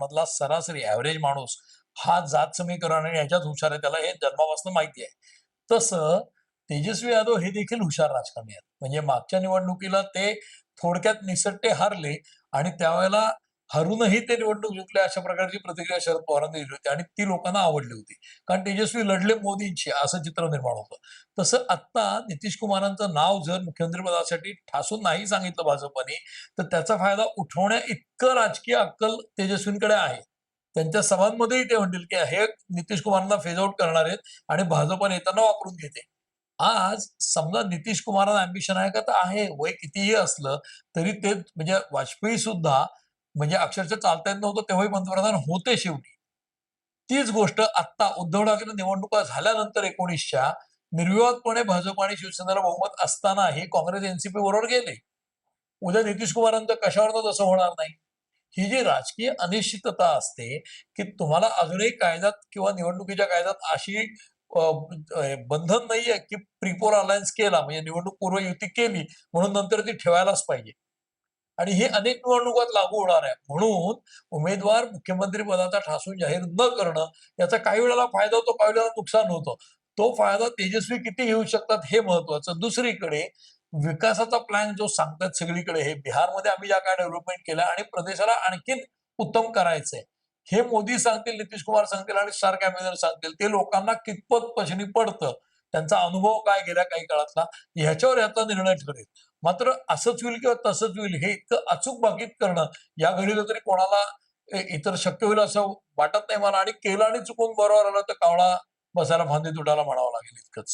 मधला सरासरी ऍव्हरेज माणूस हा जात समीकरण आणि ह्याच्यात हुशार आहे त्याला हे जन्मापासून माहिती आहे. तसं तेजस्वी यादव हे देखील हुशार राजकारणी आहेत. म्हणजे मागच्या निवडणुकीला ते थोडक्यात निसट्टे हारले आणि त्यावेळेला हरूनही ते निवडणूक जिंकले अशा प्रकारची प्रतिक्रिया शरद पवारांनी दिली होती आणि ती लोकांना आवडली होती. कारण तेजस्वी लढले मोदींशी असं चित्र निर्माण होतं. तसं आत्ता नितीश कुमारांचं नाव जर मुख्यमंत्री पदासाठी ठासून नाही सांगितलं भाजपने तर त्याचा फायदा उठवण्या इतकं राजकीय अक्कल तेजस्वींकडे आहे. त्यांच्या सभांमध्येही ते म्हणतील की हे नितीश कुमारांना फेज आउट करणार आहेत आणि भाजप नेत्यांना वापरून घेते. आज समजा नितीश कुमारांना अँबिशन आहे का? तर आहे. वय कितीही असलं तरी ते म्हणजे वाजपेयी सुद्धा म्हणजे अक्षरशः चालता येत नव्हतं तेव्हाही पंतप्रधान होते शेवटी. तीच गोष्ट आत्ता उद्धव ठाकरे निवडणुका झाल्यानंतर एकोणीसच्या निर्विवादपणे भाजप आणि शिवसेनेला बहुमत असतानाही काँग्रेस एनसीपी बरोबर गेले. उद्या नितीश कुमारांचं कशावर तसं होणार नाही? ही जी राजकीय अनिश्चितता असते की तुम्हाला अजूनही कायद्यात किंवा निवडणुकीच्या कायद्यात अशी बंधन नाहीये की प्रिपोर अलायन्स केला म्हणजे निवडणूक पूर्व युती केली म्हणून नंतर ती ठेवायलाच पाहिजे. आणि हे अनेक निवडणुकात लागू होणार आहे. म्हणून उमेदवार मुख्यमंत्री पदाचा ठासून जाहीर न करणं याचा काही वेळेला फायदा होतो काही वेळेला नुकसान होतं. तो फायदा तेजस्वी किती घेऊ शकतात हे महत्वाचं दुसरीकडे विकासाचा प्लॅन जो सांगतात सगळीकडे हे बिहारमध्ये आम्ही ज्या काय डेव्हलपमेंट केलं आणि प्रदेशाला आणखीन उत्तम करायचंय. हे मोदी सांगतील नितीश कुमार सांगतील आणि स्टार कॅम्पेनर सांगतील. ते लोकांना कितपत पचनी पडतं? त्यांचा अनुभव काय गेल्या काही काळातला? ह्याच्यावर याचा निर्णय ठरेल. मात्र असंच होईल किंवा तसंच होईल हे इतकं अचूक बाकीत करणं या घडीला तरी कोणाला इतर शक्य होईल असं वाटत नाही मला आणि केलं आणि चुकून बरोबर आलं तर कावळा बसायला फांदी तुटायला म्हणावं लागेल इतकंच.